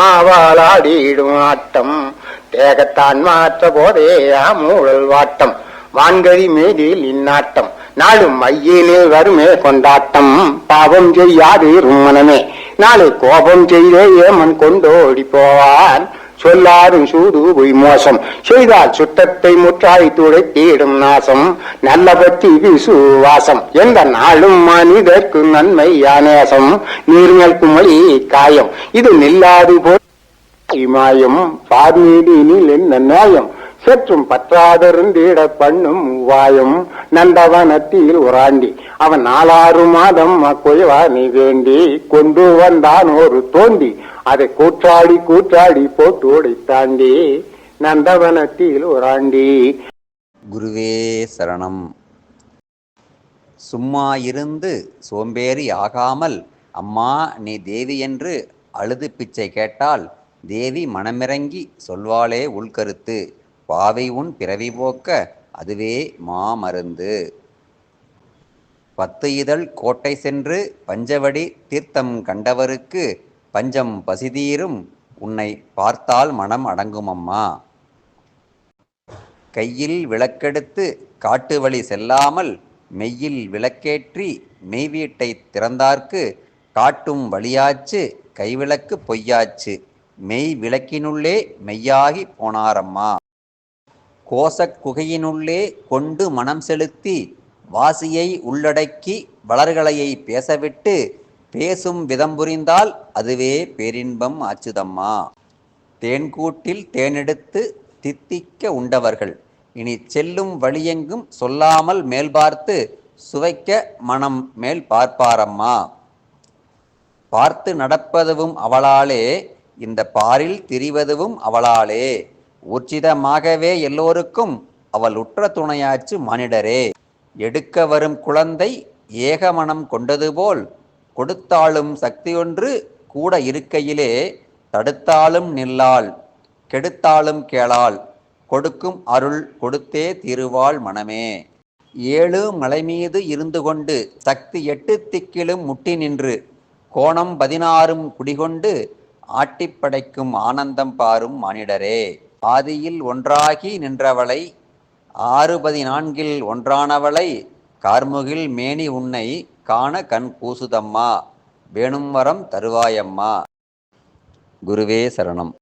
மாவாலாடிடும் ஆட்டம். தேகத்தான் மாற்ற போதே மூழல் வாட்டம். வான்கழி மேலில் இந்நாட்டம். நாளும் ஐயனே வருமே கொண்டாட்டம். பாவம் செய்யாது மனமே நாளை கோபம் செய்தே ஏமன் கொண்டோடி போவான். சொல்லாரும் சூது பொய் மோசம். செய்தால் சுத்தத்தை முற்றாய் துடை துடைத்தீடும் நாசம். நல்ல பத்தி விசுவாசம் எந்த நாளும் மனிதர்க்கு நன்மை யானேசம். நீர்மல் குமளி காயம். இது நில்லாது போல் மாயம். பார்மீடினில் என்ன நியாயம்? சற்றும் பற்றாதிருந்திட பண்ணும் வாயம். நந்தவனத்தில் உராண்டி. அவன் நாலாறு மாதம் அக்குயவானை வேண்டி கொண்டு வந்தான் ஒரு தோண்டி. அதை கூற்றாடி கூற்றாடி போட்டு உடைத்தாண்டி நந்தவனத்தில் உராண்டி குருவே சரணம். சும்மா இருந்து சோம்பேறி ஆகாமல் அம்மா நீ தேவி என்று அழுது பிச்சை கேட்டால் தேவி மனமிறங்கி சொல்வாளே உள்கருத்து. பாவை உன் பிறவி போக்க அதுவே மாமருந்து. பத்து இதழ் கோட்டை சென்று பஞ்சவடி தீர்த்தம் கண்டவருக்கு பஞ்சம் பசிதீரும் உன்னை பார்த்தால் மனம் அடங்குமம்மா. கையில் விளக்கெடுத்து காட்டு வழி செல்லாமல் மெய்யில் விளக்கேற்றி மெய் வீட்டை திறந்தார்க்கு காட்டும் வழியாச்சு கைவிளக்கு பொய்யாச்சு. மெய் விளக்கினுள்ளே மெய்யாகி போனாரம்மா. கோசக் குகையினுள்ளே கொண்டு மனம் செலுத்தி வாசியை உள்ளடக்கி வளர்களையை பேசவிட்டு பேசும் விதம் புரிந்தால் அதுவே பேரின்பம் ஆச்சுதம்மா தேன்கூட்டில் தேனெடுத்து தித்திக்க உண்டவர்கள். இனி செல்லும் வழியெங்கும் சொல்லாமல் மேல் பார்த்து சுவைக்க மனம் மேல் பார்ப்பாரம்மா. பார்த்து நடப்பதுவும் அவளாலே இந்த பாரில் திரிவதுவும் அவளாலே. ஊர்ஜிதமாகவே எல்லோருக்கும் அவள் உற்ற துணையாச்சு மானிடரே. எடுக்க வரும் குழந்தை ஏக மனம் கொண்டது போல் கொடுத்தாலும் சக்தியொன்று கூட இருக்கையிலே தடுத்தாலும் நில்லாள் கெடுத்தாலும் கேளாள் கொடுக்கும் அருள் கொடுத்தே திருவாள் மனமே. ஏழு மலை மீது இருந்து கொண்டு சக்தி எட்டு திக்கிலும் முட்டி நின்று கோணம் பதினாறும் குடிகொண்டு ஆட்டிப்படைக்கும் ஆனந்தம் பாரும் மானிடரே. ஆதியில் ஒன்றாகி நின்றவளை ஆறு பதினான்கில் ஒன்றானவளை கார்முகில் மேனி உன்னை காண கண் கூசுதம்மா வேணும் வரம் தருவாயம்மா. குருவே சரணம்.